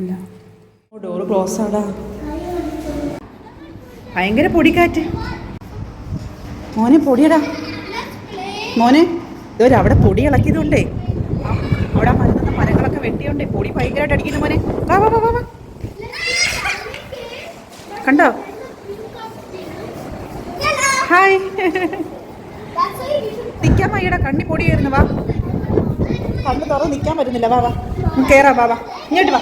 ഇല്ല. Door close ആടാ. ഭയങ്കര പൊടിക്കാറ്റ്. മോനെ പൊടിയടാ. മോനെ ഇതുവരെ അവിടെ പൊടി ഇളക്കിയതുകൊണ്ടേ. അവിടെ മരുന്ന മരങ്ങളൊക്കെ വെട്ടിയോണ്ടേ പൊടി ഭയങ്കരമായിട്ട് അടിക്കുന്നു മോനെ. വാ വാ വാ വാ വാ. കണ്ടോ? ഹായ് നിൽക്കാൻ മയ്യടാ കണ്ണി പൊടിയായിരുന്നു. വാ. കണ്ണ് തുറന്ന് നിൽക്കാൻ പറ്റുന്നില്ല. വാ വാ. കയറാം വാ വാ. ഇങ്ങോട്ട് വാ.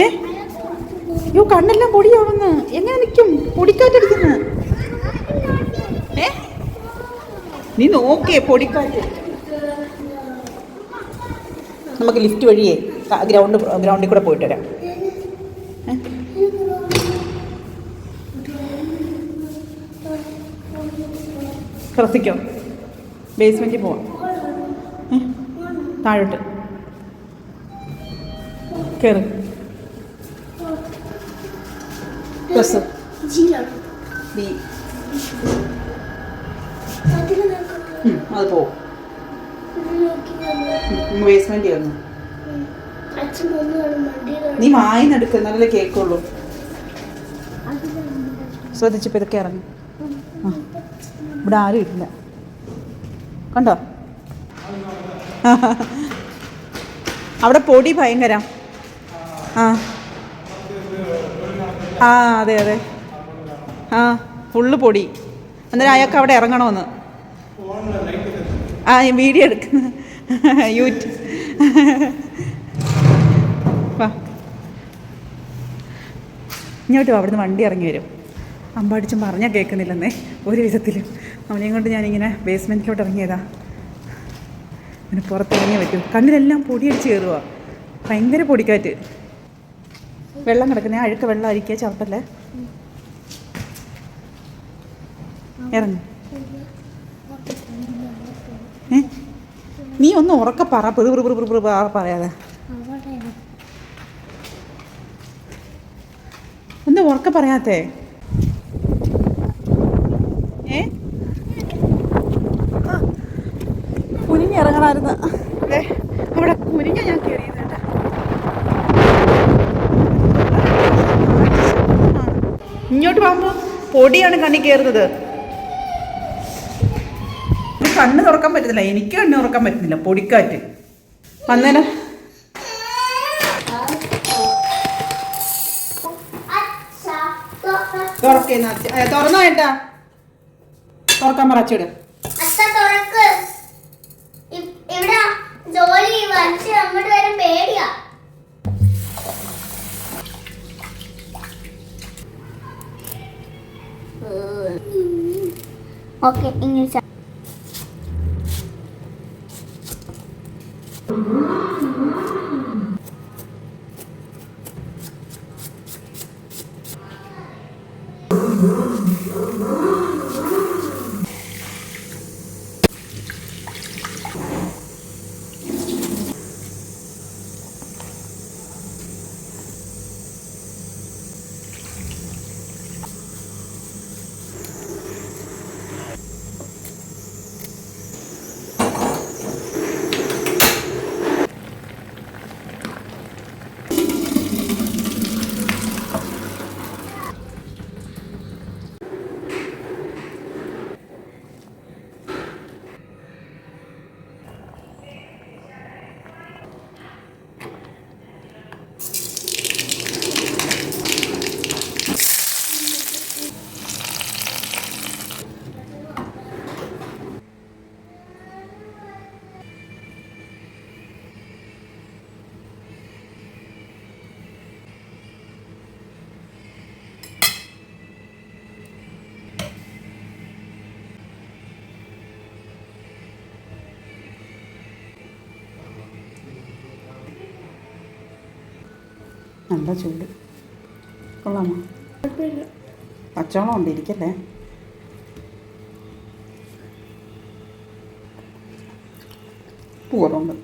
ഏ? യോ കണ്ണെല്ലാം പൊടിയാവുന്നു. എങ്ങനെ നിൽക്കും പൊടിക്കാറ്റടിക്കുന്നു. ഏ? നീ നോക്കേ പൊടിക്കാറ്റ്. നമുക്ക് ലിഫ്റ്റ് വഴിയേ ഗ്രൗണ്ട് ഗ്രൗണ്ടിൽ കൂടെ പോയിട്ട് വരാം. ശ്രദ്ധിക്കാം? ബേസ്മെന്റിൽ പോവാം? താഴോട്ട്. കയറി പ്ലസ് ബി. അത് പോവും നീ വായിന്നെടുക്ക് എന്നാലല്ലേ കേൾക്കുള്ളൂ. ശ്രദ്ധിച്ചപ്പോൾ ഇതൊക്കെ ഇറങ്ങി. ഇവിടെ ആരും ഇല്ല. കണ്ടോ? അവിടെ പൊടി ഭയങ്കര. ആ. ആ അതെ അതെ. ആ ഫുള്ള് പൊടി. അന്നേരം അയാൾക്ക് അവിടെ ഇറങ്ങണമെന്ന്. ആ വീഡിയോ എടുക്കുന്ന യൂട്യൂബ് വാ. ഇങ്ങോട്ട് അവിടുന്ന് വണ്ടി ഇറങ്ങി വരും. അമ്പാടിച്ചും പറഞ്ഞാൽ കേൾക്കുന്നില്ലെന്നേ ഒരു വിധത്തിലും. അവനെയും കൊണ്ട് ഞാനിങ്ങനെ ബേസ്മെന്റിലോട്ട് ഇറങ്ങിയതാ. അവന് പുറത്തിറങ്ങി വയ്ക്കും കണ്ണിലെല്ലാം പൊടിയടിച്ച് കയറുക ഭയങ്കര പൊടിക്കാറ്റ്. വെള്ളം കിടക്കുന്ന. അഴുക്ക വെള്ളം അരിക്കുക ചവിട്ടല്ലേ? ഇറങ്ങി. ഏ? നീ ഒന്ന് ഉറക്ക പറ. പെറു പെറു പെറു പെറു പെറു പറയാതെ. ഒന്ന് ഉറക്ക പറയാത്തേ ഏ ആ, കുനിഞ്ഞ് ഇറങ്ങണമായിരുന്നു അതെ അവിടെ കുനിഞ്ഞ ഞാൻ കയറിയത് കേട്ടാ ആ, ഇങ്ങോട്ട് പോകുമ്പോൾ പൊടിയാണ് കണ്ണി കയറുന്നത് കണ്ണ് തുറക്കാൻ പറ്റുന്നില്ല എനിക്ക് കണ്ണ് തുറക്കാൻ പറ്റുന്നില്ല. പൊടിക്കാറ്റ്. വന്നേരം. തുറക്കുന്ന തുറന്നോ ഏട്ടാ. തുറക്കാൻ പറ ഓക്കെ ഇംഗ്ലീഷ് നല്ല ചൂട്. കൊള്ളാമോ? പച്ചവളം ഉണ്ട് ഇരിക്കല്ലേ പൂറുണ്ട്